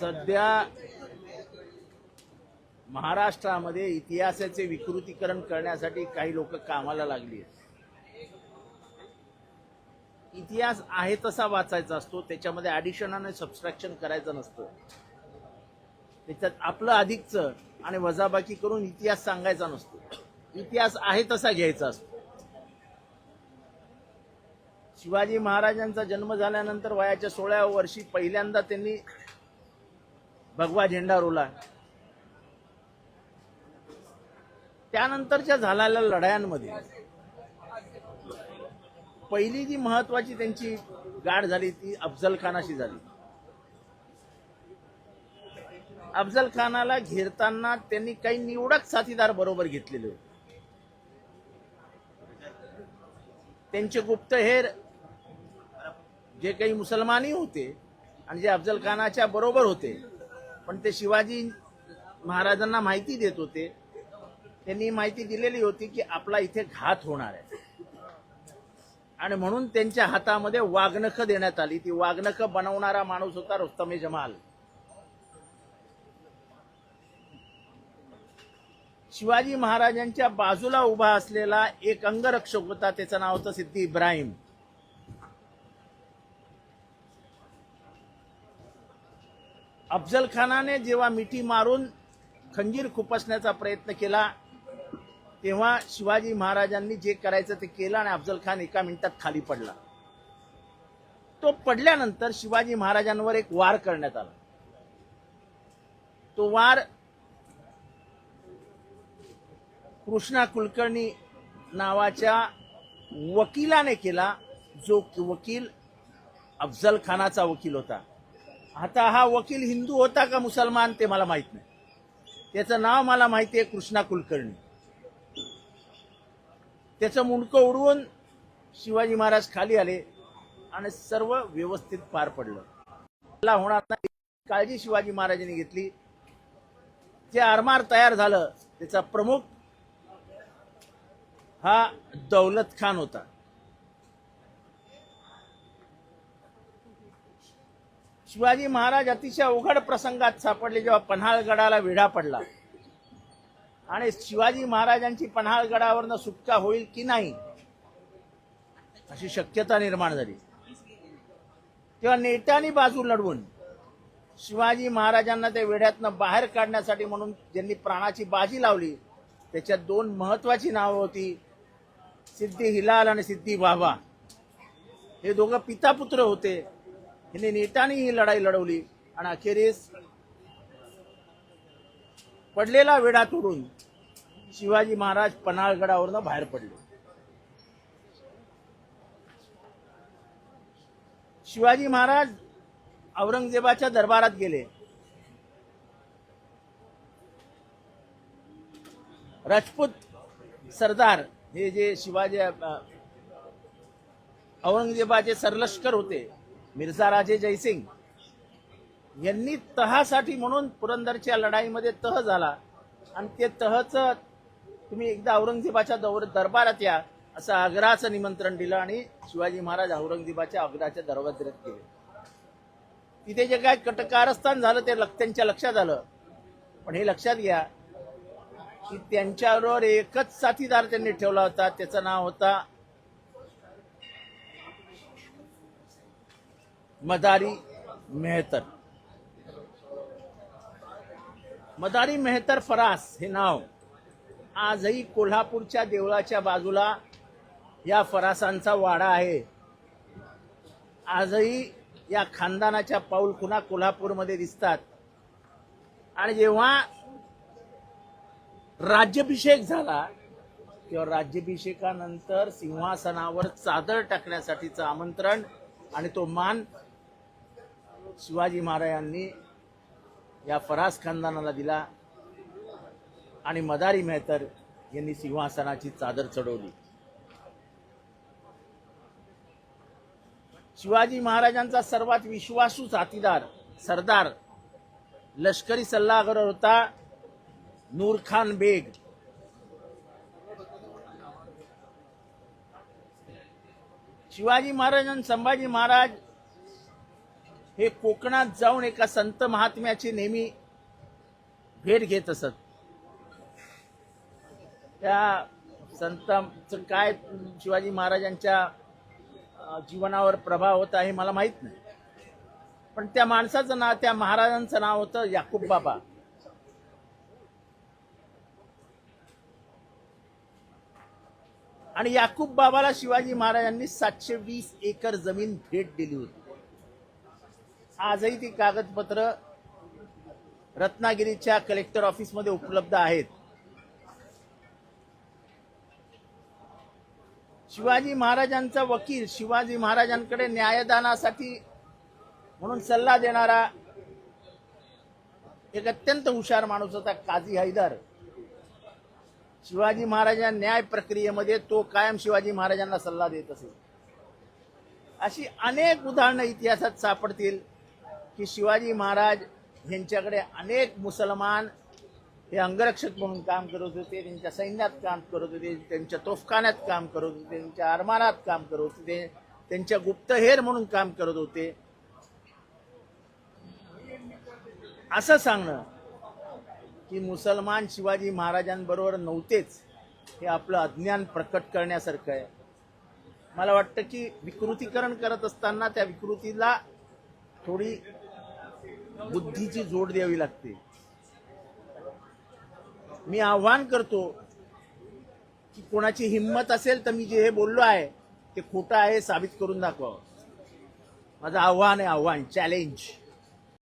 सध्या महाराष्ट्रामध्ये इतिहासाचे विकृतीकरण करण्यासाठी काही लोक कामाला लागली आहेत. इतिहास आहे तसा वाचायचा असतो त्याच्यामध्ये ॲडिशन आणि सबस्ट्रॅक्शन करायचं नसतं. त्याच्यात आपलं अधिकचं आणि वजाबाकी करून इतिहास सांगायचा नसतो. इतिहास आहे तसा घ्यायचा असतो. शिवाजी महाराजांचा जन्म झाल्यानंतर वयाच्या सोळाव्या वर्षी पहिल्यांदा त्यांनी भगवा झेंडा रोला. त्यानंतरच्या झालेल्या लढायांमध्ये पहिली जी महत्वाची त्यांची गाठ झाली ती अफजल खानाशी झाली. अफजल खानाला घेरताना त्यांनी काही निवडक साथीदार बरोबर घेतलेले होते. त्यांचे गुप्तहेर जे काही मुसलमानही होते आणि जे अफजल खानाच्या बरोबर होते पण ते शिवाजी महाराजांना माहिती देत होते. त्यांनी माहिती दिलेली होती की आपला इथे घात होणार आहे. आणि म्हणून त्यांच्या हातामध्ये वाघनखं देण्यात आली. ती वाघनखं बनवणारा माणूस होता रुस्तमे जमाल. शिवाजी महाराजांच्या बाजूला उभा असलेला एक अंगरक्षक होता. त्याचं नाव होतं सिद्धी इब्राहिम. अफजल खानाने जेव्हा मिठी मारून खंजीर खुपसण्याचा प्रयत्न केला तेव्हा शिवाजी महाराजांनी जे करायचं ते केलं आणि अफजल खान एका मिनिटात खाली पडला. तो पडल्यानंतर शिवाजी महाराजांवर एक वार करण्यात आला. तो वार कृष्णा कुलकर्णी नावाच्या वकिलाने केला जो वकील अफजल खानाचा वकील होता. आता हा वकील हिंदू होता का मुसलमान ते मला माहीत नाही. त्याचं नाव मला माहिती आहे कृष्णा कुलकर्णी. त्याचं मुंडकं उडवून शिवाजी महाराज खाली आले आणि सर्व व्यवस्थित पार पडलं. मला होणार नाही. काळजी शिवाजी महाराजांनी घेतली. जे आरमार तयार झालं त्याचा प्रमुख हा दौलत खान होता. शिवाजी महाराज अतिशय अवघड प्रसंगात सापडले जेव्हा पन्हाळगडाला वेढा पडला. आणि शिवाजी महाराजांची पन्हाळगडावरनं सुटका होईल की नाही अशी शक्यता निर्माण झाली. तेव्हा नेत्यानी बाजू लढवून शिवाजी महाराजांना त्या वेढ्यातनं बाहेर काढण्यासाठी म्हणून ज्यांनी प्राणाची बाजी लावली त्याच्यात दोन महत्वाची नावं होती सिद्धी हिलाल आणि सिद्धी बाबा. हे दोघं पिता पुत्र होते. यांनी नेटाने ही लढाई लढवली. आणि अखेरीस पडलेला वेढा तोडून शिवाजी महाराज पन्हाळगडावरनं बाहेर पडले. शिवाजी महाराज औरंगजेबाच्या दरबारात गेले. राजपूत सरदार हे जे शिवाजी औरंगजेबाचे सरलष्कर होते मिर्झा राजे जयसिंग यांनी तहासाठी म्हणून पुरंदरच्या लढाईमध्ये तह झाला. आणि ते तहच तुम्ही एकदा औरंगजेबाच्या दौर दरबारात या असं आग्राचं निमंत्रण दिलं आणि शिवाजी महाराज औरंगजेबाच्या आग्राच्या दरवाज्यात गेले. तिथे जे काय कटकारस्थान झालं ते त्यांच्या लक्षात आलं. पण हे लक्षात घ्या की त्यांच्याबरोबर एकच साथीदार त्यांनी ठेवला होता त्याचं नाव होता मदारी मेहतर। मदारी मेहतर फरास हे नाव आजही कोल्हापूरच्या देवळाच्या बाजूला या फरासांचा वाडा आहे. आजही या खानदानाच्या पाऊल खुना कोल्हापूरमध्ये दिसतात. आणि जेव्हा राज्याभिषेक झाला किंवा राज्याभिषेकानंतर सिंहासनावर चादर टाकण्यासाठीचं आमंत्रण आणि तो मान शिवाजी महाराजांनी या फरास खानदानाला दिला आणि मदारी मेहतर यांनी सिंहासनाची चादर चढवली. शिवाजी महाराजांचा सर्वात विश्वासू साथीदार सरदार लष्करी सल्लागार होता नूरखान बेग. शिवाजी महाराज आणि संभाजी महाराज हे कोकणात जाऊन एका संत महात्म्याची नेहमी भेट घेत असत. त्या संतांचं काय शिवाजी महाराजांच्या जीवनावर प्रभाव होता हे मला माहीत नाही. पण त्या माणसाचं नाव त्या महाराजांचं नाव होतं याकूब बाबा. आणि याकूब बाबाला शिवाजी महाराजांनी सातशे वीस एकर जमीन भेट दिली होती. आजही ती कागदपत्र रत्नागिरीच्या कलेक्टर ऑफिसमध्ये उपलब्ध आहेत. शिवाजी महाराजांचा वकील शिवाजी महाराजांकडे न्यायदानासाठी म्हणून सल्ला देणारा एक अत्यंत हुशार माणूस होता काझी हैदर. शिवाजी महाराजां न्याय प्रक्रियेमध्ये तो कायम शिवाजी महाराजांना सल्ला देत असे. अशी अनेक उदाहरणं इतिहासात सापडतील. की शिवाजी महाराज यांच्याकडे अनेक मुसलमान हे अंगरक्षक म्हणून काम करत होते त्यांच्या सैन्यात काम करत होते त्यांच्या तोफखान्यात काम करत होते त्यांच्या अरमानात काम करत होते त्यांच्या गुप्तहेर म्हणून काम करत होते. असं सांगणं की मुसलमान शिवाजी महाराजांबरोबर नव्हतेच हे आपलं अज्ञान प्रकट करण्यासारखं आहे. मला वाटतं की विकृतीकरण करत असताना त्या विकृतीला थोडी बुद्धीची जोड द्यावी लागते. मी आव्हान करतो की कोणाची हिंमत असेल तर मी जे हे बोललो आहे ते खोटं आहे साबित करून दाखवावं. माझं आव्हान आहे आव्हान चॅलेंज